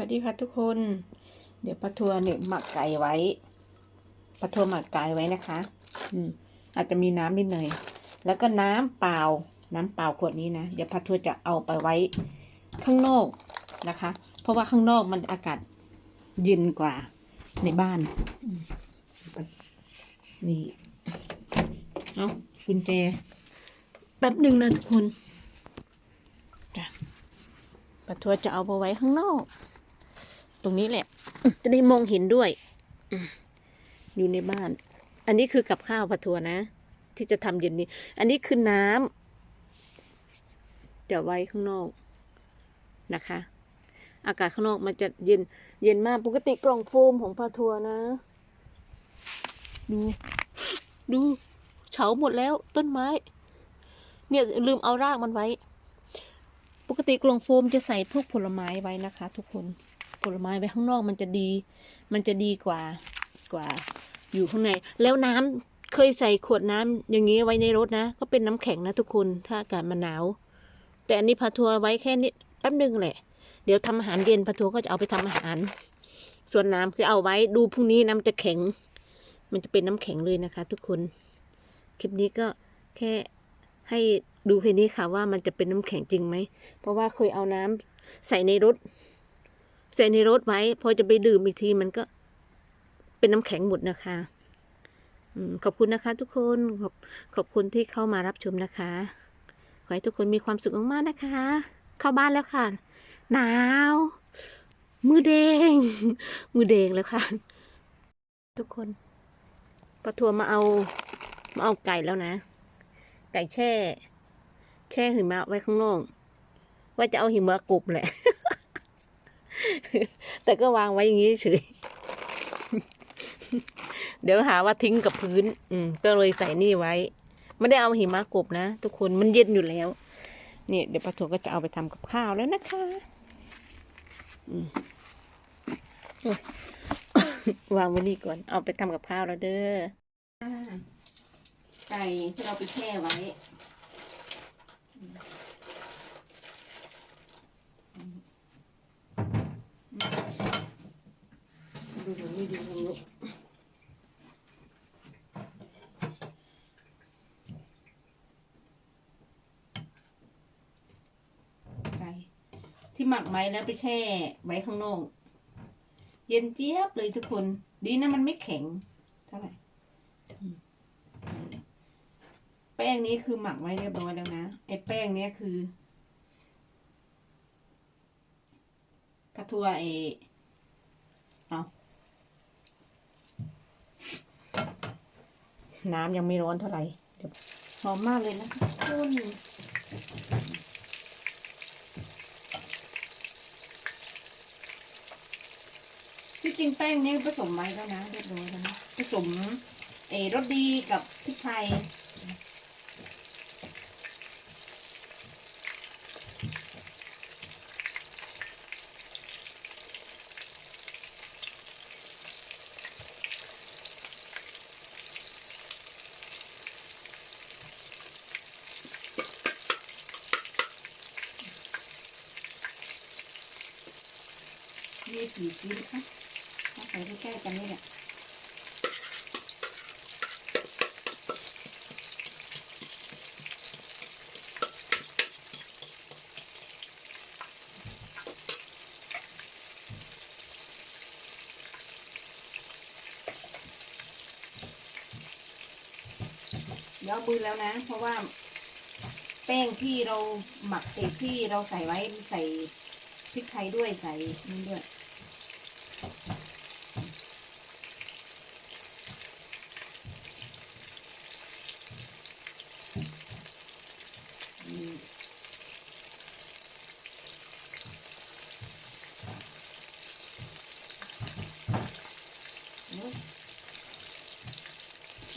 วัสดีค่ะทุกคน เดี๋ยวปลาทัวเนี่ยหมักไก่ไว้ปลาทัวหมักไก่ไว้นะคะ อืม อาจจะมีน้ำนิดหน่อยแล้วก็น้ำเปล่า น้ำเปล่าขวดนี้นะ เดี๋ยวปลาทัวจะเอาไปไว้ข้างนอกนะคะ เพราะว่าข้างนอกมันอากาศเย็นกว่าในบ้านนี่เอากุญแจ แป๊บหนึ่งนะทุกคนจ้ะปลาทัวจะเอาไปไว้ข้างนอก ตรงนี้แหละ จะได้มองเห็นด้วยอืมอยู่ในบ้าน อันนี้คือกับข้าวปลาทัวนะ ที่จะทำเย็นนี้ อันนี้คือน้ำจะไว้ข้างนอกนะคะ อากาศข้างนอกมันจะเย็น เย็นมากปกติกล่องโฟมของปลาทัวนะ ดู ดูเฉาหมดแล้วต้นไม้ เนี่ยลืมเอารากมันไว้ ปกติกล่องโฟมจะใส่พวกผลไม้ไว้นะคะ ทุกคน ผลไม้ไว้ข้างนอกมันจะดี มันจะดีกว่ากว่า อยู่ข้างใน แล้วน้ำเคยใส่ขวดน้ำอย่างนี้ไว้ในรถนะ ก็เป็นน้ำแข็งนะทุกคนถ้าอากาศมันหนาว แต่อันนี้พาทัวร์ไว้แค่นี้แป๊บนึงแหละ เดี๋ยวทำอาหารเย็นพาทัวร์ก็จะเอาไปทำอาหาร ส่วนน้ำคือเอาไว้ดูพรุ่งนี้น้ำจะแข็ง มันจะเป็นน้ำแข็งเลยนะคะ ทุกคน คลิปนี้ก็แค่ให้ดูแค่นี้ค่ะว่ามันจะเป็นน้ำแข็งจริงไหม เพราะว่าเคยเอาน้ำใส่ในรถ ใส่ในรถไว้ พอจะไปดื่มอีกทีมันก็ เป็นน้ำแข็งหมดนะคะอขอบคุณนะคะทุกคนขอบขอบคุณที่เข้ามารับชมนะคะ ขอให้ทุกคนมีความสุขมากๆนะคะ เข้าบ้านแล้วค่ะ หนาว มือแดง มือแดงแล้วค่ะ ทุกคนปลาทัวมาเอามาเอาไก่แล้วนะ ไก่แช่ แช่หิมะไว้ข้างนอก ว่าจะเอาหิมะกรุบแหละ แต่ก็วางไว้อย่างนี้เฉย เดี๋ยวหาว่าทิ้งกับพื้น อืม ก็เลยใส่นี่ไว้ ไม่ได้เอาหิมะกบนะทุกคนมันเย็นอยู่แล้ว นี่เดี๋ยวปลาทูก็จะเอาไปทำกับข้าวแล้วนะคะ อืมวางไว้นี่ก่อน เอาไปทำกับข้าวแล้วเด้อไก่ที่เราไปแช่ไว้ ดูดูนี่ดูดูไก่ที่หมักไว้แล้วไปแช่ไว้ข้างนอก เย็นเจี๊ยบเลยทุกคน ดีนะมันไม่แข็ง เท่าไหร่แป้งนี้คือหมักไว้เรียบร้อยแล้วนะ ไอ้แป้งเนี้ยคือปลาทัวเอเอา น้ำยังไม่ร้อนเท่าไหร่เดี๋ยวหอมมากเลยนะคะคุณที่จริงแป้งนี้ผสมไว้แล้วนะเรียบร้อยแล้วนะผสมเออรสดีกับพริกไทย มีกี่ชิ้นคะเอาใส่ใกล้ๆกันนี่แหละเดี๋ยวเอามือแล้วนะ เพราะว่า แป้งที่เราหมักเศษที่เราใส่ไว้ใส่พริกไทยด้วยใส่นี่ด้วย ปร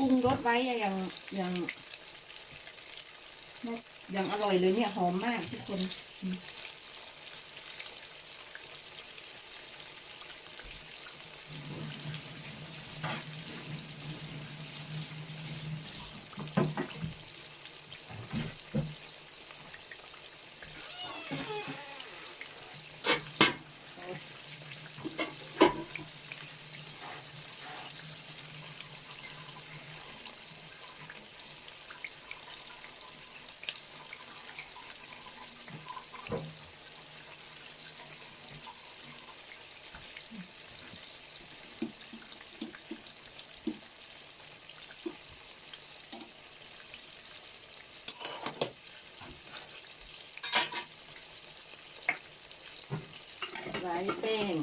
ุงรสไว้อย่างอย่างอย่างอร่อยเลยเนี่ยหอมมากทุกคน แป้ง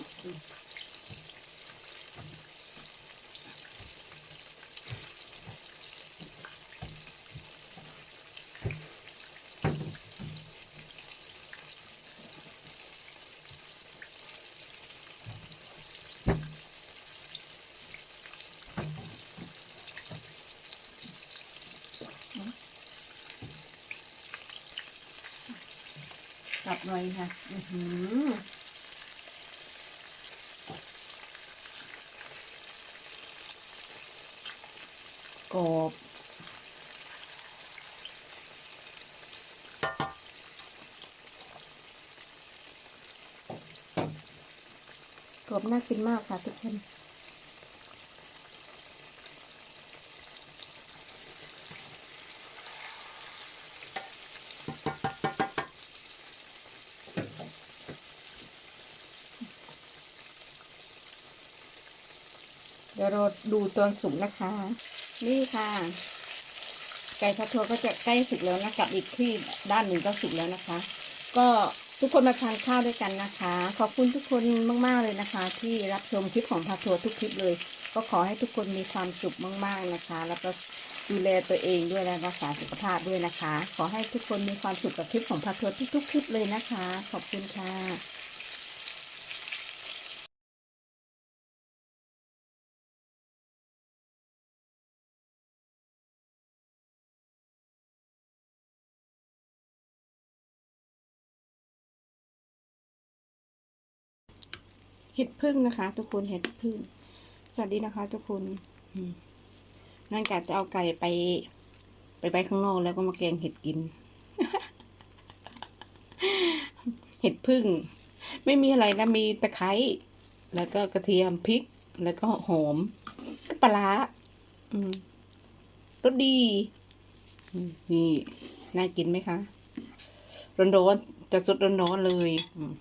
กลับหน่อยค่ะ อือหือ กรอบกรอบน่ากินมากค่ะทุกคนเดี๋ยวเราดูตอนสุกนะคะ นี่ค่ะ ไก่ทอดทัวก็จะใกล้สุกแล้วนะกับอีกที่ด้านหนึ่งก็สุกแล้วนะคะ ก็ทุกคนมาทานข้าวด้วยกันนะคะ ขอบคุณทุกคนมากๆเลยนะคะ ที่รับชมคลิปของพาทัวทุกคลิปเลย ก็ขอให้ทุกคนมีความสุขมาก ๆนะคะ แล้วก็ดูแลตัวเองด้วยและรักษาสุขภาพด้วยนะคะ ขอให้ทุกคนมีความสุขกับคลิปของพาทัวทุก ๆ คลิปเลยนะคะ ขอบคุณค่ะ เห็ดพึ่งนะคะ ทุกคนเห็ดพึ่ง สวัสดีนะคะ ทุกคนอืมนั่นกะจะเอาไก่ไป ไปไว้ข้างนอกแล้วก็มาแกงเห็ดกิน เห็ดพึ่ง ไม่มีอะไรนะมีตะไคร้แล้วก็กระเทียมพริก แล้วก็หอมก็ปลาร้าอืมรสดีนี่ น่ากินไหมคะร้อนๆจะสดร้อนๆเลย อืม